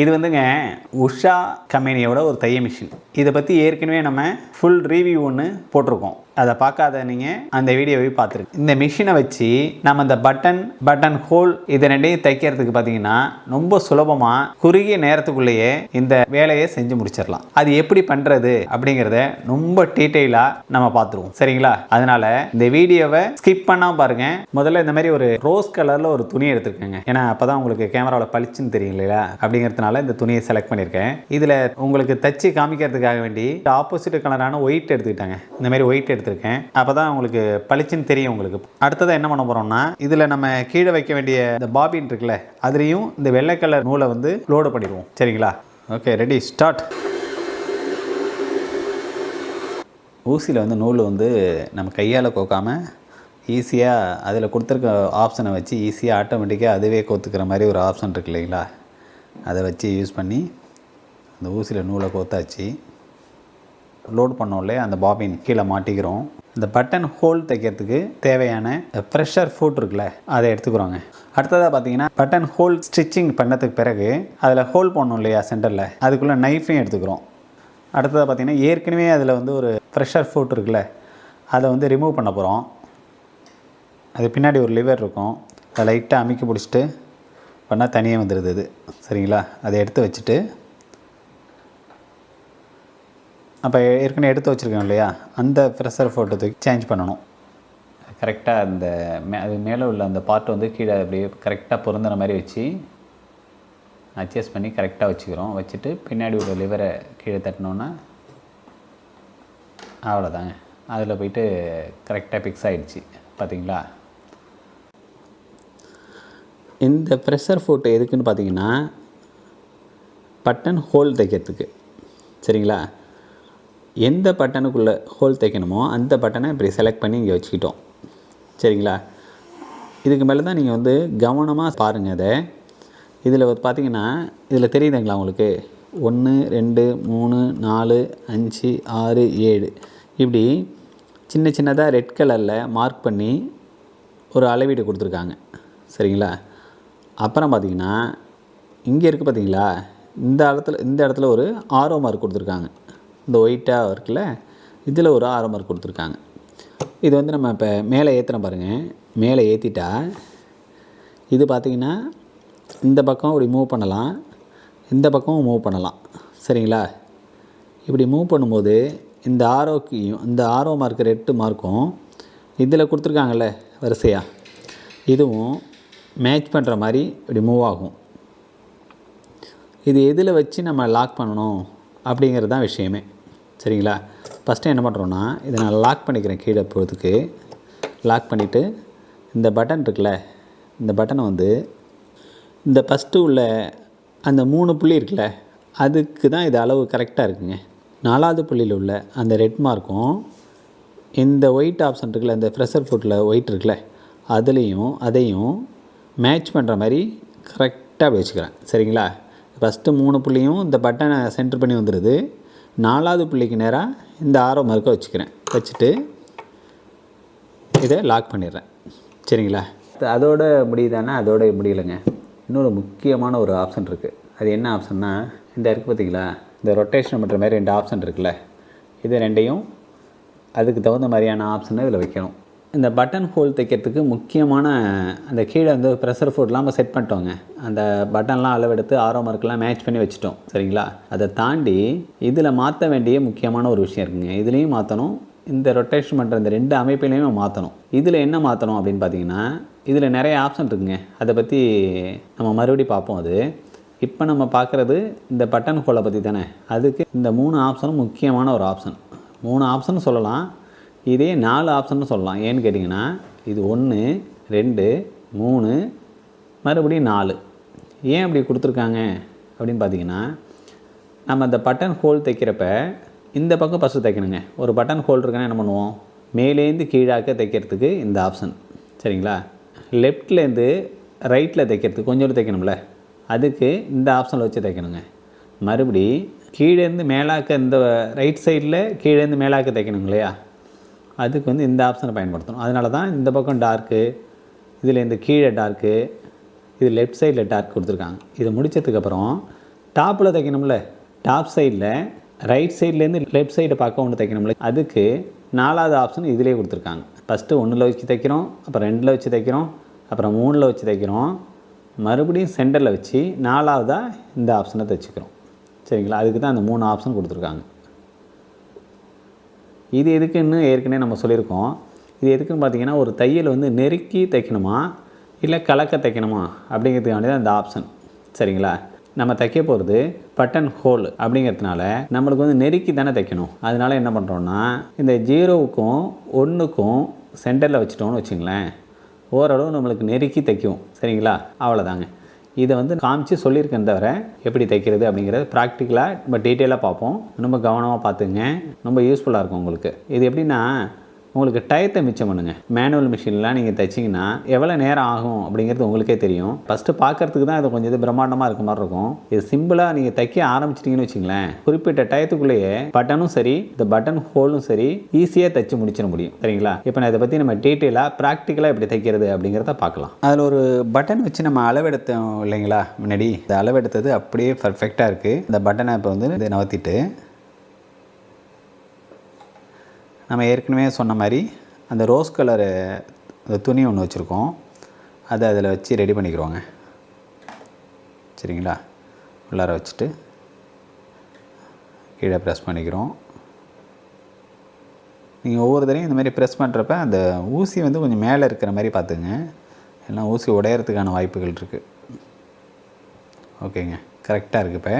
இது வந்துங்க உஷா கம்பெனியோட ஒரு தைய மிஷின் இதை பற்றி ஏற்கனவே நம்ம ஃபுல் ரிவ்யூ ஒன்று போட்டிருக்கோம். அதை பார்க்காத நீங்கள் அந்த வீடியோவை பார்த்துருக்கு இந்த மிஷினை வச்சு நம்ம இந்த பட்டன் பட்டன் ஹோல் இது ரெண்டையும் தைக்கிறதுக்கு பார்த்தீங்கன்னா ரொம்ப சுலபமாக குறுகிய நேரத்துக்குள்ளேயே இந்த வேலையை செஞ்சு முடிச்சிடலாம். அது எப்படி பண்ணுறது அப்படிங்கிறத ரொம்ப டீட்டெயிலாக நம்ம பார்த்துருவோம். சரிங்களா? அதனால இந்த வீடியோவை ஸ்கிப் பண்ணாமல் பாருங்கள் முதல்ல இந்த மாதிரி ஒரு ரோஸ் கலரில் ஒரு துணி எடுத்துருக்கேங்க ஏன்னா அப்பதான் உங்களுக்கு கேமராவில் பளிச்சுன்னு தெரியும் இல்லையா? அப்படிங்கிறதுனால இந்த துணியை செலக்ட் பண்ணியிருக்கேன். இதில் உங்களுக்கு தச்சு காமிக்கிறதுக்காக வேண்டி ஆப்போசிட் கலரான ஒயிட் எடுத்துக்கிட்டாங்க. இந்த மாதிரி ஒயிட் எடுத்து எடுத்திருக்கேன். அப்போ தான் உங்களுக்கு பளிச்சுன்னு தெரியும் உங்களுக்கு. அடுத்ததாக என்ன பண்ண போகிறோம்னா இதில் நம்ம கீழே வைக்க வேண்டிய இந்த பாபின் இருக்குல்ல அதுலேயும் இந்த வெள்ளை கலர் நூலை வந்து லோடு பண்ணிடுவோம். சரிங்களா? ஓகே ரெடி ஸ்டார்ட் ஊசியில் வந்து நூல் வந்து நம்ம கையால் கோக்காமல் ஈஸியாக அதில் கொடுத்துருக்க ஆப்ஷனை வச்சு ஈஸியாக ஆட்டோமேட்டிக்காக அதுவே கோத்துக்கிற மாதிரி ஒரு ஆப்ஷன் இருக்கு இல்லைங்களா? அதை வச்சு யூஸ் பண்ணி அந்த ஊசியில் நூலை கோத்தாச்சு. லோட் பண்ணோம்லே அந்த பாபின் கீழே மாட்டிக்கிறோம். இந்த பட்டன் ஹோல் தைக்கிறதுக்கு தேவையான ப்ரெஷர் ஃபுட் இருக்குல்ல அதை எடுத்துக்கிறோங்க. அடுத்ததாக பார்த்தீங்கன்னா பட்டன் ஹோல் ஸ்டிச்சிங் பண்ணதுக்கு பிறகு அதில் ஹோல் பண்ணோம் இல்லையா சென்டரில் அதுக்குள்ளே நைஃபையும் எடுத்துக்கிறோம். அடுத்ததாக பார்த்தீங்கன்னா ஏற்கனவே அதில் வந்து ஒரு ப்ரெஷர் ஃபுட் இருக்குல்ல அதை வந்து ரிமூவ் பண்ண போகிறோம் அது பின்னாடி ஒரு லிவர் இருக்கும். அதை லைட்டாக அமுக்கி பிடிச்சிட்டு பண்ணால் தனியாக வந்துடுது அது சரிங்களா? அதை எடுத்து வச்சுட்டு அப்போ ஏற்கனவே எடுத்து வச்சுருக்கோம் இல்லையா? அந்த ப்ரெஷர் ஃபோட்டோ தூக்கி சேஞ்ச் பண்ணணும். கரெக்டாக அந்த மே அது மேலே உள்ள அந்த பார்ட் வந்து கீழே அப்படியே கரெக்டாக பொருந்துற மாதிரி வச்சு அட்ஜஸ்ட் பண்ணி கரெக்டாக வச்சுக்கிறோம். வச்சுட்டு பின்னாடி உள்ள லிவரை கீழே தட்டினோன்னா அவ்வளோதாங்க அதில் போயிட்டு கரெக்டாக பிக்ஸ் ஆகிடுச்சு பார்த்தீங்களா இந்த ப்ரெஷர் ஃபோட்டோ எதுக்குன்னு பார்த்தீங்கன்னா பட்டன் ஹோல் தைக்கிறதுக்கு. சரிங்களா? எந்த பட்டனுக்குள்ளே ஹோல் தைக்கணுமோ அந்த பட்டனை இப்படி செலக்ட் பண்ணி இங்கே வச்சுக்கிட்டோம். சரிங்களா? இதுக்கு மேலே தான் நீங்கள் வந்து கவனமாக பாருங்கள் அதை இதில் பார்த்தீங்கன்னா இதில் தெரியுதுங்களா உங்களுக்கு? ஒன்று ரெண்டு மூணு நாலு அஞ்சு ஆறு ஏழு. இப்படி சின்ன சின்னதாக ரெட் கலரில் மார்க் பண்ணி ஒரு அளவீடு கொடுத்துருக்காங்க. சரிங்களா? அப்புறம் பார்த்தீங்கன்னா இங்கே இருக்குது பார்த்தீங்களா இந்த இடத்துல இந்த இடத்துல ஒரு ஆரோ மார்க் கொடுத்துருக்காங்க. இந்த ஒயிட்டாக இருக்குல்ல இதில் ஒரு ஆரோ மார்க் கொடுத்துருக்காங்க. இது வந்து நம்ம இப்போ மேலே ஏற்றுறோம் பாருங்கள் மேலே ஏற்றிட்டா இது பார்த்திங்கன்னா இந்த பக்கம் இப்படி மூவ் பண்ணலாம். இந்த பக்கமும் மூவ் பண்ணலாம். சரிங்களா? இப்படி மூவ் பண்ணும்போது இந்த ஆரோக்கியம் இந்த ஆரோ மார்க் ரெட்டு மார்க்கும் இதில் கொடுத்துருக்காங்கல்ல வரிசையாக இதுவும் மேட்ச் பண்ணுற மாதிரி இப்படி மூவ் ஆகும். இது எதில் வச்சு நம்ம லாக் பண்ணணும் அப்படிங்கிறது தான் விஷயமே. சரிங்களா? ஃபஸ்ட்டு என்ன பண்ணுறோன்னா இதை நான் லாக் பண்ணிக்கிறேன் கீழே போகிறதுக்கு. லாக் பண்ணிவிட்டு இந்த பட்டன் இருக்குல்ல இந்த பட்டனை வந்து இந்த ஃபஸ்ட்டு உள்ள அந்த மூணு புள்ளி இருக்குல்ல அதுக்கு தான் இது அளவு கரெக்டாக இருக்குங்க. நாலாவது புள்ளியில் உள்ள அந்த ரெட் மார்க்கும் இந்த ஒயிட் ஆப்ஷன் இருக்குல்ல இந்த ஃப்ரெஷர் ஃபுட்டில் ஒயிட் இருக்குல்ல அதுலேயும் அதையும் மேட்ச் பண்ணுற மாதிரி கரெக்டாக அப்படி வச்சுக்கிறேன். சரிங்களா? ஃபஸ்ட்டு மூணு புள்ளியும் இந்த பட்டனை சென்டர் பண்ணி வந்துடுது நாலாவது புள்ளிக்கு நேராக இந்த ஆரோ மார்க்கை வச்சுக்கிறேன். வச்சுட்டு இதை லாக் பண்ணிடுறேன். சரிங்களா? அதோட முடியுதானா அதோட முடியலைங்க இன்னொரு முக்கியமான ஒரு ஆப்ஷன் இருக்குது அது என்ன ஆப்ஷன்னா இந்த இருக்குது பார்த்தீங்களா? இந்த ரொட்டேஷன் பண்ணுற மாதிரி ரெண்டு ஆப்ஷன் இருக்குல்ல? இது ரெண்டையும் அதுக்கு தகுந்த மாதிரியான ஆப்ஷனை இதில் வைக்கணும். இந்த பட்டன் ஹோல் தைக்கிறதுக்கு முக்கியமான அந்த கீழே வந்து ப்ரெஷர் ஃபுட்லாம் நம்ம செட் பண்ணிட்டோங்க. அந்த பட்டன்லாம் அளவெடுத்து ஆரோ மார்க்கெலாம் மேட்ச் பண்ணி வச்சுட்டோம். சரிங்களா? அதை தாண்டி இதில் மாற்ற வேண்டிய முக்கியமான ஒரு விஷயம் இருக்குங்க. இதுலேயும் மாற்றணும் இந்த ரொட்டேஷன் பண்ணுற இந்த ரெண்டு அமைப்பிலையுமே மாற்றணும் இதில் என்ன மாற்றணும் அப்படின்னு பார்த்தீங்கன்னா இதில் நிறைய ஆப்ஷன் இருக்குங்க. அதை பற்றி நம்ம மறுபடியும் பார்ப்போம் அது. இப்போ நம்ம பார்க்குறது இந்த பட்டன் ஹோலை பற்றி தானே. அதுக்கு இந்த மூணு ஆப்ஷனும் முக்கியமான ஒரு ஆப்ஷன் மூணு ஆப்ஷன் சொல்லலாம். இதே நாலு ஆப்ஷன் சொல்லலாம். ஏன்னு கேட்டிங்கன்னா இது ஒன்று ரெண்டு மூணு மறுபடியும் நாலு. ஏன் அப்படி கொடுத்துருக்காங்க? அப்படின்னு பார்த்தீங்கன்னா நம்ம இந்த பட்டன் ஹோல் தைக்கிறப்ப இந்த பக்கம் ஃபஸ்ட்டு தைக்கணுங்க. ஒரு பட்டன் ஹோல் இருக்குன்னா என்ன பண்ணுவோம்? மேலேருந்து கீழாக்க தைக்கிறதுக்கு இந்த ஆப்ஷன் சரிங்களா? லெஃப்ட்லேருந்து ரைட்டில் தைக்கிறதுக்கு கொஞ்சம் தைக்கணும்ல. அதுக்கு இந்த ஆப்ஷனில் வச்சு தைக்கணுங்க. மறுபடி கீழேருந்து மேலாக்க இந்த ரைட் சைடில் கீழேருந்து மேலாக்க தைக்கணுங்க இல்லையா? அதுக்கு வந்து இந்த ஆப்ஷனை பயன்படுத்தணும். அதனால தான் இந்த பக்கம் டார்க்கு இதில் இந்த கீழே டார்க்கு இது லெஃப்ட் சைடில் டார்க் கொடுத்துருக்காங்க. இதை முடித்ததுக்கப்புறம் டாப்பில் தைக்கணும்ல? டாப் சைடில் ரைட் சைட்லேருந்து லெஃப்ட் சைடு பார்க்க ஒன்று தைக்கணும்ல? அதுக்கு நாலாவது ஆப்ஷன் இதிலே கொடுத்துருக்காங்க. ஃபஸ்ட்டு ஒன்றில் வச்சு தைக்கிறோம் அப்புறம் ரெண்டில் வச்சு தைக்கிறோம் அப்புறம் மூணில் வச்சு தைக்கிறோம். மறுபடியும் சென்டரில் வச்சு நாலாவதாக இந்த ஆப்ஷனை தைச்சிக்கிறோம். சரிங்களா? அதுக்கு தான் அந்த மூணு ஆப்ஷன் கொடுத்துருக்காங்க. இது எதுக்குன்னு ஏற்கனவே நம்ம சொல்லியிருக்கோம். இது எதுக்குன்னு பார்த்தீங்கன்னா ஒரு தையல் வந்து நெருக்கி தைக்கணுமா? இல்லை கலக்க தைக்கணுமா? அப்படிங்கிறதுக்காண்டி தான் இந்த ஆப்ஷன் சரிங்களா? நம்ம தைக்க போகிறது பட்டன் ஹோல் அப்படிங்கிறதுனால நம்மளுக்கு வந்து நெருக்கி தானே தைக்கணும். அதனால என்ன பண்ணுறோன்னா இந்த ஜீரோவுக்கும் ஒன்றுக்கும் சென்டரில் வச்சுட்டோம்னு வச்சுங்களேன் ஓரளவு நம்மளுக்கு நெருக்கி தைக்கும். சரிங்களா? அவ்வளோதாங்க இதை வந்து காமிச்சு சொல்லியிருக்கேன் தவிர எப்படி தைக்கிறது அப்படிங்கிறது ப்ராக்டிக்கலாக நம்ம டீட்டெயிலாக பார்ப்போம். ரொம்ப கவனமாக பார்த்துங்க. ரொம்ப யூஸ்ஃபுல்லாக இருக்கும் உங்களுக்கு. இது எப்படின்னா உங்களுக்கு டயத்தை மிச்சம் பண்ணுங்க. மேனுவல் மிஷின்லாம் நீங்கள் தைச்சிங்கன்னா எவ்வளோ நேரம் ஆகும் அப்படிங்கிறது உங்களுக்கே தெரியும். ஃபஸ்ட்டு பார்க்கறதுக்கு தான் இது கொஞ்சம் இது பிரம்மாண்டமாக இருக்க மாதிரி இருக்கும். இது சிம்பிளாக நீங்கள் தைக்க ஆரம்பிச்சிட்டிங்கன்னு வச்சுங்களேன். குறிப்பிட்ட டயத்துக்குள்ளேயே பட்டனும் சரி இந்த பட்டன் ஹோலும் சரி ஈஸியாக தைச்சு முடிச்சிட முடியும். சரிங்களா? இப்போ நான் இதை பற்றி நம்ம டீட்டெயிலாக ப்ராக்டிக்கலாக எப்படி தைக்கிறது அப்படிங்கிறத பார்க்கலாம். அதில் ஒரு பட்டன் வச்சு நம்ம அளவெடுத்தோம் இல்லைங்களா? முன்னாடி. இந்த அளவெடுத்தது அப்படியே பர்ஃபெக்டாக இருக்குது இந்த பட்டனை இப்போ வந்து இதை நவத்திட்டு நம்ம ஏற்கனவே சொன்ன மாதிரி அந்த ரோஸ் கலரு அந்த துணி ஒன்று வச்சுருக்கோம். அதை அதில் வச்சு ரெடி பண்ணிக்கிறோங்க சரிங்களா? உள்ளார வச்சுட்டு கீழே ப்ரெஸ் பண்ணிக்கிறோம். நீங்கள் ஒவ்வொரு தடையும் இந்த மாதிரி ப்ரெஸ் பண்ணுறப்ப அந்த ஊசி வந்து கொஞ்சம் மேலே இருக்கிற மாதிரி பார்த்துங்க. எல்லாம் ஊசி உடையறதுக்கான வாய்ப்புகள் இருக்குது ஓகேங்க. கரெக்டாக இருக்குது இப்போ.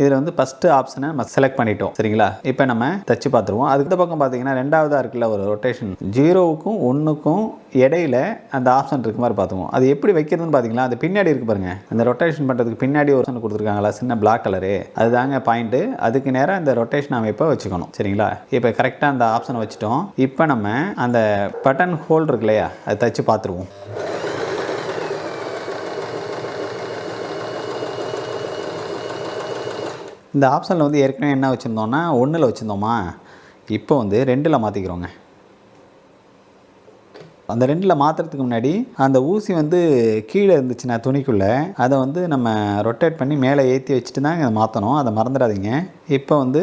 இதில் வந்து ஃபஸ்ட்டு ஆப்ஷனை நம்ம செலக்ட் பண்ணிட்டோம். சரிங்களா? இப்போ நம்ம தச்சு பார்த்துருவோம். அதுக்கு பக்கம் பார்த்தீங்கன்னா ரெண்டாவதாக இருக்குல்ல ஒரு ரொட்டேஷன் ஜீரோவுக்கும் ஒன்றுக்கும் இடையில அந்த ஆப்ஷன் இருக்க மாதிரி பார்த்துக்குவோம். அது எப்படி வைக்கிறதுன்னு பார்த்தீங்களா? அது பின்னாடி இருக்கு பாருங்க. அந்த ரொட்டேஷன் பண்ணுறதுக்கு பின்னாடி ஒரு ஆப்ஷன் கொடுத்துருக்காங்களா? சின்ன பிளாக் கலரு அதுதாங்க பாயிண்ட்டு அதுக்கு நேராக அந்த ரொட்டேஷன் அமைப்பை வச்சுக்கணும். சரிங்களா? இப்போ கரெக்டாக அந்த ஆப்ஷனை வச்சுட்டோம். இப்போ நம்ம அந்த பட்டன் ஹோல் இருக்கு இல்லையா? அதை தச்சு பார்த்துருவோம். இந்த ஆப்ஷனில் வந்து ஏற்கனவே என்ன வச்சுருந்தோன்னா ஒன்றில் வச்சுருந்தோமா? இப்போ வந்து ரெண்டில் மாற்றிக்கிறோங்க அந்த ரெண்டில் மாற்றுறதுக்கு முன்னாடி அந்த ஊசி வந்து கீழே இருந்துச்சுன்னா துணிக்குள்ளே அதை வந்து நம்ம ரொட்டேட் பண்ணி மேலே ஏற்றி வச்சுட்டு தான் அதை மாற்றணும் அதை மறந்துடாதீங்க. இப்போ வந்து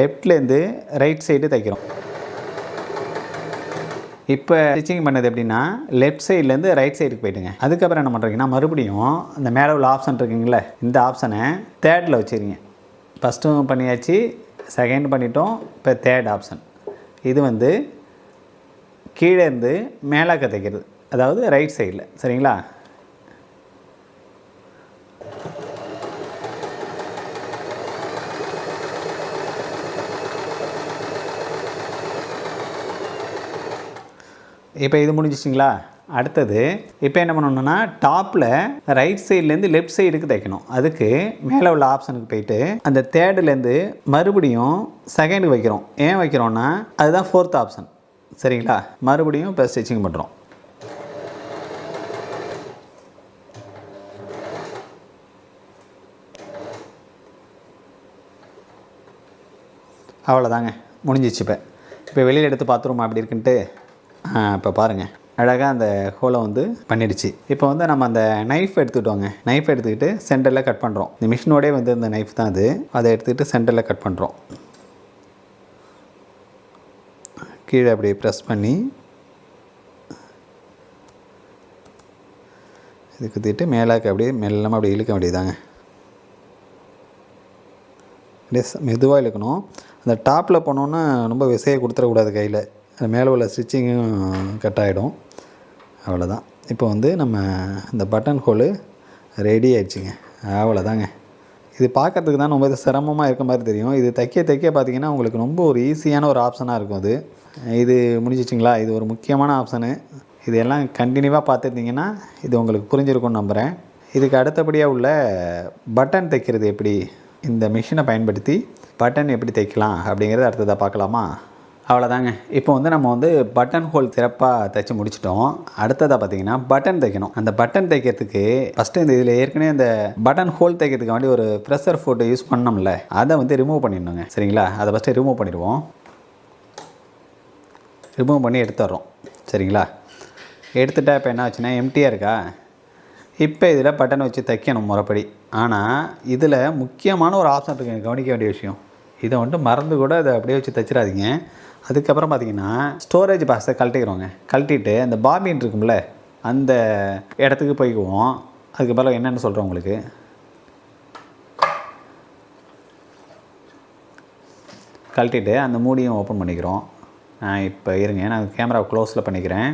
லெஃப்ட்லேருந்து ரைட் சைடு தைக்கிறோம். இப்போ ஸ்டிச்சிங் பண்ணது எப்படின்னா லெஃப்ட் சைட்லேருந்து ரைட் சைடுக்கு போயிட்டுங்க. அதுக்கப்புறம் என்ன பண்ணுறீங்கன்னா மறுபடியும் அந்த மேலே உள்ள ஆப்ஷன் இருக்குங்களே இந்த ஆப்ஷனை தேர்டில் வச்சுருங்க. ஃபஸ்ட்டும் பண்ணியாச்சு செகண்ட் பண்ணிட்டோம் இப்போ தேர்ட் ஆப்ஷன் இது வந்து கீழே இருந்து மேலாக்க தைக்கிறது அதாவது ரைட் சைடில் சரிங்களா? இப்போ இது முடிஞ்சிச்சிங்களா? அடுத்தது இப்போ என்ன பண்ணணும்னா டாப்பில் ரைட் சைட்லேருந்து லெஃப்ட் சைடுக்கு தைக்கணும். அதுக்கு மேலே உள்ள ஆப்ஷனுக்கு போயிட்டு அந்த தேர்டுலேருந்து மறுபடியும் செகண்டுக்கு வைக்கிறோம். ஏன் வைக்கிறோன்னா அதுதான் ஃபோர்த் ஆப்ஷன் சரிங்களா? மறுபடியும் இப்போ ஸ்டிச்சிங் பண்ணுறோம் அவ்வளோதாங்க முடிஞ்சிச்சு இப்போ. இப்போ வெளியில் எடுத்து பார்த்துருமா அப்படி இருக்குன்ட்டு? இப்போ பாருங்கள் அழகாக அந்த ஹோலை வந்து பண்ணிடுச்சு. இப்போ வந்து நம்ம அந்த நைஃப் எடுத்துக்கிட்டோங்க நைஃப் எடுத்துக்கிட்டு சென்டரில் கட் பண்ணுறோம் இந்த மிஷினோடே வந்து இந்த நைஃப் தான் அது. அதை எடுத்துக்கிட்டு சென்டரில் கட் பண்ணுறோம் கீழே அப்படியே ப்ரெஸ் பண்ணி இது குத்திட்டு மேலாக்க அப்படியே மெல்லமாக அப்படியே இழுக்க வேண்டியதாங்க அப்படியே மெதுவாக இழுக்கணும். அந்த டாப்பில் போனோன்னா ரொம்ப விசையை கொடுத்துடக்கூடாது கையில். அது மேலே உள்ள ஸ்டிச்சிங்கும் கட் ஆகிடும் அவ்வளோதான் இப்போ வந்து நம்ம இந்த பட்டன் ஹோலு ரெடி ஆயிடுச்சுங்க. அவ்வளோதாங்க இது பார்க்கறதுக்கு தான் ரொம்ப இது சிரமமாக இருக்க மாதிரி தெரியும். இது தைக்க தைக்க பார்த்திங்கன்னா உங்களுக்கு ரொம்ப ஒரு ஈஸியான ஒரு ஆப்ஷனாக இருக்கும் அது. இது முடிஞ்சிச்சிங்களா? இது ஒரு முக்கியமான ஆப்ஷனு இது எல்லாம் கண்டினியூவாக பார்த்துருந்தீங்கன்னா இது உங்களுக்கு புரிஞ்சிருக்கும்னு நம்புகிறேன் இதுக்கு அடுத்தபடியாக உள்ள பட்டன் தைக்கிறது எப்படி? இந்த மிஷினை பயன்படுத்தி பட்டன் எப்படி தைக்கலாம் அப்படிங்கிறத அடுத்ததாக பார்க்கலாமா? அவ்வளோதாங்க. இப்போ வந்து நம்ம வந்து பட்டன் ஹோல் சிறப்பாக தைச்சு முடிச்சிட்டோம். அடுத்ததாக பார்த்தீங்கன்னா பட்டன் தைக்கணும். அந்த பட்டன் தைக்கிறதுக்கு ஃபஸ்ட்டு இந்த இதில் ஏற்கனவே இந்த பட்டன் ஹோல் தைக்கிறதுக்கு வேண்டி ஒரு ப்ரெஷர் ஃபோட்டோ யூஸ் பண்ணோம்ல அதை வந்து ரிமூவ் பண்ணிடணுங்க. சரிங்களா? அதை ஃபஸ்ட்டு ரிமூவ் பண்ணிடுவோம். ரிமூவ் பண்ணி எடுத்துடுறோம். சரிங்களா? எடுத்துட்டா இப்போ என்ன ஆச்சுன்னா எம்டியாக இருக்கா? இப்போ இதில் பட்டன் வச்சு தைக்கணும் முறைப்படி. ஆனால் இதில் முக்கியமான ஒரு ஆப்ஷன் இருக்குங்க கவனிக்க வேண்டிய விஷயம். இதை வந்துட்டு மறந்து கூட அதை அப்படியே வச்சு தைச்சிடாதீங்க. அதுக்கப்புறம் பார்த்தீங்கன்னா ஸ்டோரேஜ் பாக்ஸை கழட்டிக்கிறோங்க கழட்டிட்டு அந்த பாபின் இருக்கும்ல அந்த இடத்துக்கு போய்க்குவோம். அதுக்கு என்னென்னு சொல்கிறோம் உங்களுக்கு. கழட்டிட்டு அந்த மூடியும் ஓப்பன் பண்ணிக்கிறோம். நான் இப்போ இருங்க நான் கேமரா க்ளோஸில் பண்ணிக்கிறேன்.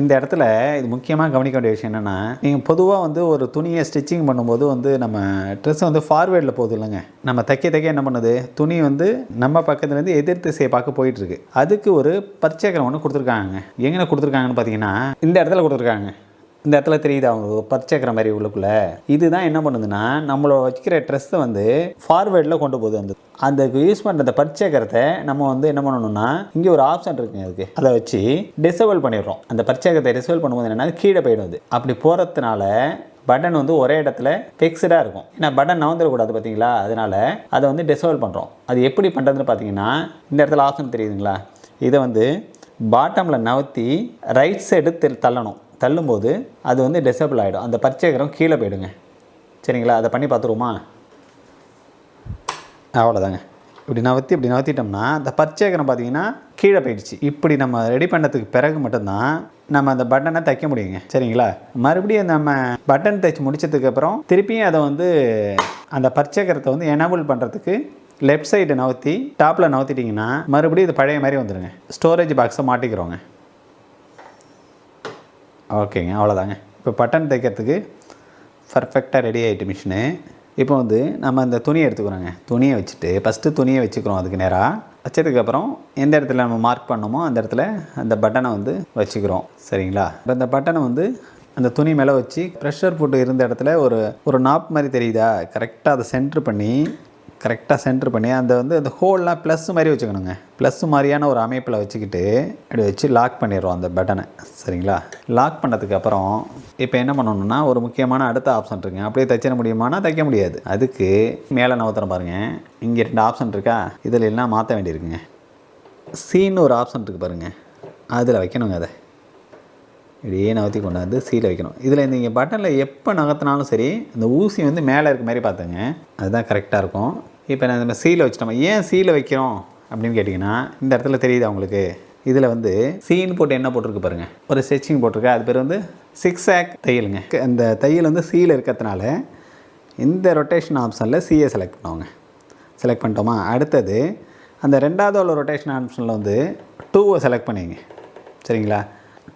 இந்த இடத்துல இது முக்கியமாக கவனிக்க வேண்டிய விஷயம் என்னென்னா நீங்கள் பொதுவாக வந்து ஒரு துணியை ஸ்டிச்சிங் பண்ணும்போது வந்து நம்ம ட்ரெஸ் வந்து ஃபார்வேர்டில் போகுது இல்லைங்க. நம்ம தைக்க தைக்க என்ன பண்ணுது? துணி வந்து நம்ம பக்கத்துலேருந்து எதிர் திசையை பார்க்க போயிட்டுருக்கு அதுக்கு ஒரு பர்ச்சேக்கரம் ஒன்று கொடுத்துருக்காங்க. எங்கே கொடுத்துருக்காங்கன்னு பார்த்தீங்கன்னா இந்த இடத்துல கொடுத்துருக்காங்க. இந்த இடத்துல தெரியுது அவங்க பர்ச்சேக்கிற மாதிரி உள்ளுக்குள்ளே. இதுதான் என்ன பண்ணுதுன்னா நம்மளோட வைக்கிற ட்ரெஸ்ஸை வந்து ஃபார்வேர்டில் கொண்டு போகுது அந்த அந்த யூஸ் பண்ணுற அந்த பரிச்சேகரத்தை நம்ம வந்து என்ன பண்ணணும்னா இங்கே ஒரு ஆப்ஷன் இருக்குங்க அதுக்கு அதை வச்சு டிசபிள் பண்ணிடுறோம். அந்த பரிச்சேகத்தை டிசபிள் பண்ணும்போது என்னன்னா கீழே போயிடும் அது. அப்படி போகிறதுனால பட்டன் வந்து ஒரே இடத்துல ஃபிக்ஸ்டாக இருக்கும். ஏன்னா பட்டன் நவந்துடக்கூடாது பார்த்தீங்களா அதனால அதை வந்து டிசபிள் பண்ணுறோம் அது எப்படி பண்ணுறதுன்னு பார்த்தீங்கன்னா இந்த இடத்துல ஆப்ஷன் தெரியுதுங்களா? இதை வந்து பாட்டமில் நவுத்தி ரைட் சைடு தள்ளணும். தள்ளும்போது அது வந்து டிசேபிள் ஆகிடும் அந்த பரிச்சேகரம் கீழே போயிடுங்க. சரிங்களா? அதை பண்ணி பார்த்துருவோமா? அவ்வளோதாங்க இப்படி நவத்தி இப்படி நவத்திட்டோம்னா அந்த பரிச்சேகரம் பார்த்தீங்கன்னா கீழே போயிடுச்சு. இப்படி நம்ம ரெடி பண்ணதுக்கு பிறகு மட்டும்தான் நம்ம அந்த பட்டனை தைக்க முடியுங்க. சரிங்களா? மறுபடியும் நம்ம பட்டன் தைச்சு முடிச்சதுக்கப்புறம் திருப்பியும் அதை வந்து அந்த பரிச்சேகரத்தை வந்து எனபிள் பண்ணுறதுக்கு லெஃப்ட் சைடு நவுத்தி டாப்பில் நவுத்திட்டிங்கன்னா மறுபடியும் இது பழைய மாதிரி வந்துடுங்க ஸ்டோரேஜ் பாக்ஸை மாட்டிக்கிறோங்க. ஓகேங்க அவ்வளோதாங்க. இப்போ பட்டன் தைக்கிறதுக்கு பர்ஃபெக்டாக ரெடி ஆகிட்டு மிஷினு இப்போ வந்து நம்ம அந்த துணியை எடுத்துக்கிறோங்க. துணியை வச்சுட்டு ஃபஸ்ட்டு துணியை வச்சுக்கிறோம் அதுக்கு நேராக வச்சதுக்கப்புறம் எந்த இடத்துல நம்ம மார்க் பண்ணோமோ அந்த இடத்துல அந்த பட்டனை வந்து வச்சுக்கிறோம். சரிங்களா? இப்போ இந்த பட்டனை வந்து அந்த துணி மேலே வச்சு ப்ரெஷர் போட்டு இருந்த இடத்துல ஒரு ஒரு நாப் மாதிரி தெரியுதா? கரெக்டாக அதை சென்ட்ரு பண்ணி கரெக்டாக சென்டர் பண்ணி அந்த வந்து அந்த ஹோல்லாம் ப்ளஸ் மாதிரி வச்சுக்கணுங்க. ப்ளஸ் மாதிரியான ஒரு அமைப்பில் வச்சுக்கிட்டு அப்படி வச்சு லாக் பண்ணிடுறோம் அந்த பட்டனை சரிங்களா? லாக் பண்ணதுக்கப்புறம் இப்போ என்ன பண்ணணும்னா ஒரு முக்கியமான அடுத்த ஆப்ஷன் இருக்குங்க. அப்படியே தைச்சிட முடியுமானா தைக்க முடியாது. அதுக்கு மேலே நவத்திரம் பாருங்கள் இங்கே ரெண்டு ஆப்ஷன் இருக்கா? இதில் எல்லாம் மாற்ற வேண்டியிருக்குங்க. சீன்னு ஒரு ஆப்ஷன் இருக்குது பாருங்கள் அதில் வைக்கணுங்க அதை. இப்படியே நகர்த்தி கொண்டாந்து சீலை வைக்கணும். இதில் நீங்கள் பட்டனில் எப்போ நகர்த்தினாலும் சரி இந்த ஊசி வந்து மேலே இருக்க மாதிரி பார்த்துங்க. அதுதான் கரெக்டாக இருக்கும். இப்போ நான் இந்த சீலை வச்சுட்டோம் ஏன் சீலை வைக்கிறோம் அப்படின்னு கேட்டிங்கன்னா இந்த இடத்துல தெரியுது அவங்களுக்கு இதில் வந்து சீன் போட்டு என்ன போட்டிருக்கு பாருங்கள் ஒரு ஸ்டிச்சிங் போட்டிருக்கு. அது பேர் வந்து சிக்ஸ் ஆக் தையலுங்க. அந்த தையல் வந்து சீல இருக்கிறதுனால இந்த ரொட்டேஷன் ஆப்ஷனில் சிஏ செலக்ட் பண்ணுவாங்க. செலக்ட் பண்ணிட்டோமா? அடுத்தது அந்த ரெண்டாவது உள்ள ரொட்டேஷன் ஆப்ஷனில் வந்து டூவை செலக்ட் பண்ணிங்க. சரிங்களா?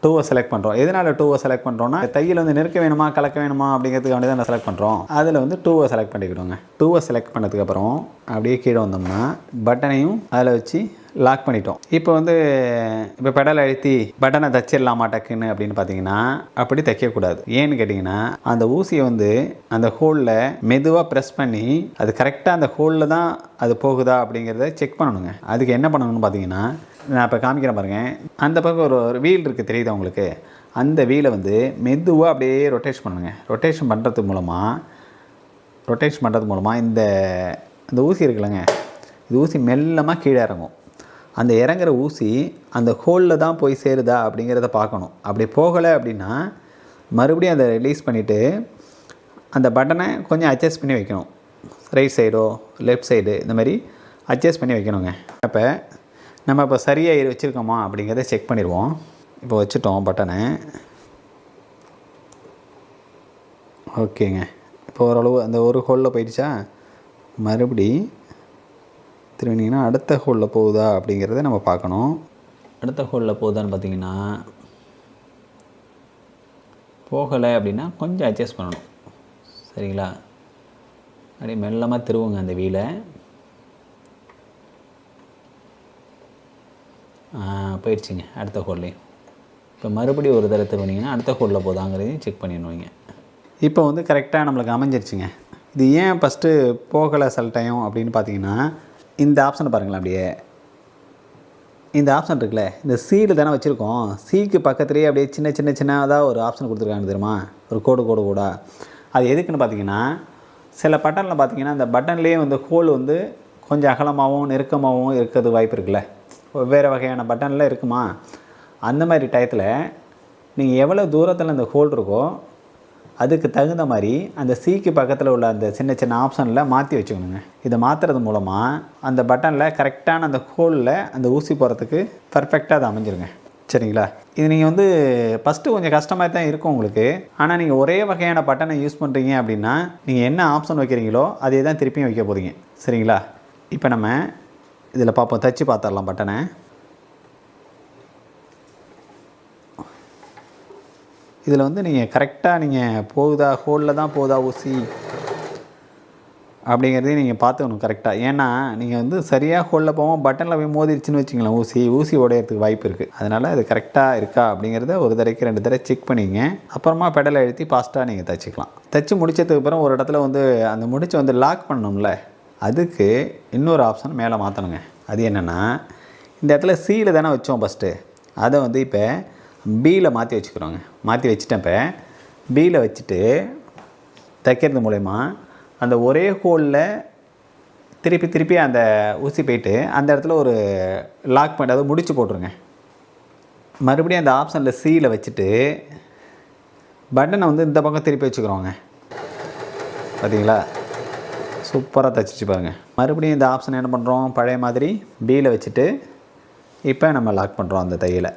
டூவை செலக்ட் பண்ணுறோம் எதனால் டூவை செலக்ட் பண்ணுறோன்னா தையில் வந்து நெருக்க வேணுமா கலக்க வேணுமா அப்படிங்கிறதுக்கு வேண்டி தான் செலக்ட் பண்ணுறோம் அதில் வந்து டூவை செலக்ட் பண்ணிக்கிடுவோங்க டூவை செலக்ட் பண்ணதுக்கப்புறம் அப்படியே கீழே வந்தோம்னா பட்டனையும் அதில் வச்சு லாக் பண்ணிட்டோம். இப்போ வந்து இப்போ பெடல் அழுத்தி பட்டனை தைச்சிடலாமா டக்குன்னு அப்படின்னு பார்த்தீங்கன்னா அப்படி தைக்கக்கூடாது. ஏன்னு கேட்டிங்கன்னா அந்த ஊசியை வந்து அந்த ஹோலில் மெதுவாக ப்ரெஸ் பண்ணி அது கரெக்டாக அந்த ஹோலில் தான் அது போகுதா அப்படிங்கிறத செக் பண்ணணுங்க. அதுக்கு என்ன பண்ணணும்னு பார்த்தீங்கன்னா நான் இப்போ காமிக்கிறேன் பாருங்கள் அந்த பக்கம் ஒரு ஒரு வீல் இருக்குது தெரியுதா உங்களுக்கு? அந்த வீலை வந்து மெதுவாக அப்படியே ரொட்டேஷன் பண்ணுங்க. ரொட்டேஷன் பண்ணுறது மூலமாக ரொட்டேஷன் பண்ணுறது மூலமாக இந்த இந்த ஊசி இருக்குல்லங்க. இது ஊசி மெல்லமாக கீழே இறங்கும். அந்த இறங்குற ஊசி அந்த ஹோலில் தான் போய் சேருதா அப்படிங்கிறத பார்க்கணும். அப்படி போகலை அப்படின்னா மறுபடியும் அதை ரிலீஸ் பண்ணிவிட்டு அந்த பட்டனை கொஞ்சம் அட்ஜஸ்ட் பண்ணி வைக்கணும். ரைட் சைடோ லெஃப்ட் சைடு இந்த மாதிரி அட்ஜஸ்ட் பண்ணி வைக்கணுங்க. அப்போ நம்ம இப்போ சரியாக வச்சுருக்கோமா அப்படிங்கிறத செக் பண்ணிடுவோம். இப்போ வச்சுட்டோம் பட்டனை ஓகேங்க இப்போ ஓரளவு அந்த ஒரு ஹோலில் போயிடுச்சா? மறுபடி திரும்பினீங்கன்னா அடுத்த ஹோலில் போகுதா அப்படிங்கிறத நம்ம பார்க்கணும். அடுத்த ஹோலில் போகுதான்னு பார்த்தீங்கன்னா போகலை அப்படின்னா கொஞ்சம் அட்ஜஸ்ட் பண்ணணும். சரிங்களா? அப்படியே மெல்லமாக திருவுங்க அந்த வீலை. போயிடுச்சுங்க அடுத்த ஹோல்லையும் இப்போ மறுபடியும் ஒரு தடவை திரும்பினீங்கன்னா அடுத்த ஹோலில் போதாங்கிறதையும் செக் பண்ணிடுவீங்க இப்போ வந்து கரெக்டாக நம்மளுக்கு அமைஞ்சிருச்சுங்க. இது ஏன் ஃபஸ்ட்டு போகலை சில டைம் அப்படின்னு பார்த்தீங்கன்னா இந்த ஆப்ஷனை பாருங்களேன் அப்படியே. இந்த ஆப்ஷன் இருக்குல்ல இந்த சீடு தானே வச்சுருக்கோம். சீக்கு பக்கத்துலேயே அப்படியே சின்ன சின்ன சின்னதாக ஒரு ஆப்ஷன் கொடுத்துருக்காங்க தெரியுமா? ஒரு கோடு கோடு கூட. அது எதுக்குன்னு பார்த்தீங்கன்னா சில பட்டனில் பார்த்தீங்கன்னா அந்த பட்டன்லேயே வந்து ஹோல் வந்து கொஞ்சம் அகலமாகவும் நெருக்கமாகவும் இருக்கிறது வாய்ப்பு இருக்குல்ல. வெவ்வேறு வகையான பட்டனில் இருக்குமா? அந்த மாதிரி டயத்தில் நீங்கள் எவ்வளோ தூரத்தில் அந்த ஹோல் இருக்கோ அதுக்கு தகுந்த மாதிரி அந்த சீக்கு பக்கத்தில் உள்ள அந்த சின்ன சின்ன ஆப்ஷனில் மாற்றி வச்சுக்கணுங்க. இதை மாற்றுறது மூலமாக அந்த பட்டனில் கரெக்டான அந்த ஹோலில் அந்த ஊசி போகிறதுக்கு பர்ஃபெக்டாக அது அமைஞ்சிருங்க. சரிங்களா? இது நீங்கள் வந்து ஃபஸ்ட்டு கொஞ்சம் கஷ்டமாக தான் இருக்கும் உங்களுக்கு. ஆனால் நீங்கள் ஒரே வகையான பட்டனை யூஸ் பண்ணுறீங்க அப்படின்னா நீங்கள் என்ன ஆப்ஷன் வைக்கிறீங்களோ அதே தான் திருப்பியும் வைக்க போகிறீங்க சரிங்களா? இப்போ நம்ம இதில் பார்ப்போம் தச்சு பார்த்துடலாம் பட்டனை இதில் வந்து நீங்கள் கரெக்டாக நீங்கள் போகுதா? ஹோலில் தான் போகுதா ஊசி? அப்படிங்கிறதையும் நீங்கள் பார்த்துக்கணும் கரெக்டாக ஏன்னா நீங்கள் வந்து சரியாக ஹோலில் போவோம் பட்டனில் போய் மோதிருச்சுன்னு வச்சுங்களேன் ஊசி ஊசி உடையறதுக்கு வாய்ப்பு இருக்குது அதனால் அது கரெக்டாக இருக்கா அப்படிங்கிறத ஒரு தடவைக்கு ரெண்டு தடவை செக் பண்ணிங்க. அப்புறமா பெடலை எழுத்தி ஃபாஸ்ட்டாக நீங்கள் தைச்சிக்கலாம். தைச்சி முடிச்சதுக்கு அப்புறம் ஒரு இடத்துல வந்து அந்த முடிச்சு வந்து லாக் பண்ணணும்ல அதுக்கு இன்னொரு ஆப்ஷன் மேலே மாற்றணுங்க அது என்னென்னா இந்த இடத்துல சீல தானே வச்சோம் ஃபஸ்ட்டு அதை வந்து இப்போ பியில் மாற்றி வச்சுக்கிறோங்க. மாற்றி வச்சுட்டேன் இப்போ பியில் வச்சுட்டு தைக்கிறது மூலயமா அந்த ஒரே ஹோலில் திருப்பி திருப்பி அந்த ஊசி போயிட்டு அந்த இடத்துல ஒரு லாக் பண்ணி அதாவது முடிச்சு போட்டுருங்க. மறுபடியும் அந்த ஆப்ஷனில் சீல வச்சுட்டு பட்டனை வந்து இந்த பக்கம் திருப்பி வச்சுக்கிறோங்க. பார்த்தீங்களா சூப்பராக தச்சிச்சு பாருங்கள் மறுபடியும் இந்த ஆப்ஷன் என்ன பண்ணுறோம் பழைய மாதிரி பியில் வச்சுட்டு இப்போ நம்ம லாக் பண்ணுறோம் அந்த தையலை.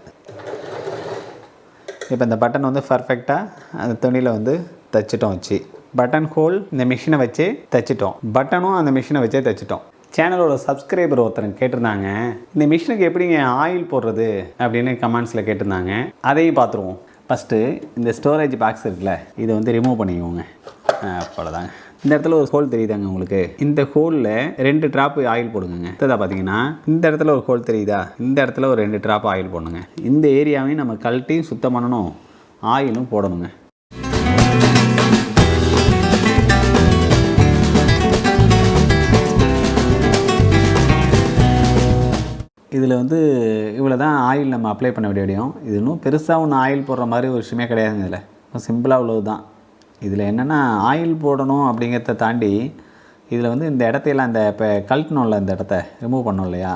இப்போ இந்த பட்டன் வந்து பர்ஃபெக்டாக அந்த துணியில் வந்து தைச்சிட்டோம் வச்சு. பட்டன் ஹோல் இந்த மிஷினை வச்சு தைச்சிட்டோம். பட்டனும் அந்த மிஷினை வச்சே தைச்சிட்டோம். சேனலோட சப்ஸ்கிரைபர் ஒருத்தர் கேட்டிருந்தாங்க. இந்த மிஷினுக்கு எப்படிங்க ஆயில் போடுறது அப்படின்னு கமெண்ட்ஸில் கேட்டிருந்தாங்க. அதையும் பார்த்துருவோம். ஃபஸ்ட்டு இந்த ஸ்டோரேஜ் பாக்ஸ் இருக்குல்ல இதை வந்து ரிமூவ் பண்ணிக்கோங்க. அவ்வளோதாங்க இந்த இடத்துல ஒரு ஹோல் தெரியுதாங்க உங்களுக்கு? இந்த ஹோலில் ரெண்டு ட்ராப் ஆயில் போடுங்க இதை பார்த்தீங்கன்னா இந்த இடத்துல ஒரு ஹோல் தெரியுதா? இந்த இடத்துல ஒரு ரெண்டு ட்ராப் ஆயில் போடணுங்க. இந்த ஏரியாவையும் நம்ம கழட்டி சுத்தம் பண்ணணும். ஆயிலும் போடணுங்க. இதில் வந்து இவ்வளோ தான் ஆயில் நம்ம அப்ளை பண்ண வேண்டிய விடியும் இது இன்னும் பெருசாக ஒன்று ஆயில் போடுற மாதிரி ஒரு விஷயமே கிடையாதுங்க இதில். சிம்பிளாக உள்ளது தான் இதில் என்னென்னா ஆயில் போடணும் அப்படிங்கிறத தாண்டி இதில் வந்து இந்த இடத்தையெல்லாம் இந்த இப்போ கழட்டணும்ல இந்த இடத்த ரிமூவ் பண்ணோம் இல்லையா?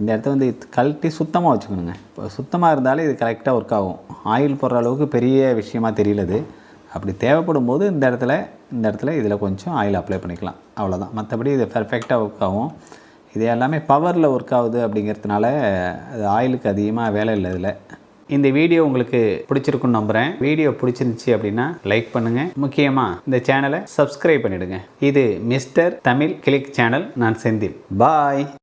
இந்த இடத்த வந்து கழட்டி சுத்தமாக வச்சுக்கணுங்க. இப்போ சுத்தமாக இருந்தாலே இது கரெக்டாக ஒர்க் ஆகும். ஆயில் போடுற அளவுக்கு பெரிய விஷயமா தெரியலது அப்படி தேவைப்படும் போது இந்த இடத்துல இந்த இடத்துல இதில் கொஞ்சம் ஆயில் அப்ளை பண்ணிக்கலாம். அவ்வளோதான் மற்றபடி இது பர்ஃபெக்டாக ஒர்க் ஆகும். இது எல்லாமே பவரில் ஒர்க் ஆகுது அப்படிங்கிறதுனால அது ஆயிலுக்கு அதிகமாக வேலை இல்லை இதில். இந்த வீடியோ உங்களுக்கு பிடிச்சிருக்குன்னு நம்புகிறேன் வீடியோ பிடிச்சிருந்துச்சி அப்படின்னா லைக் பண்ணுங்கள் முக்கியமாக இந்த சேனலை சப்ஸ்கிரைப் பண்ணிவிடுங்க இது மிஸ்டர் தமிழ் கிளிக் சேனல் நான் செந்தில். பாய்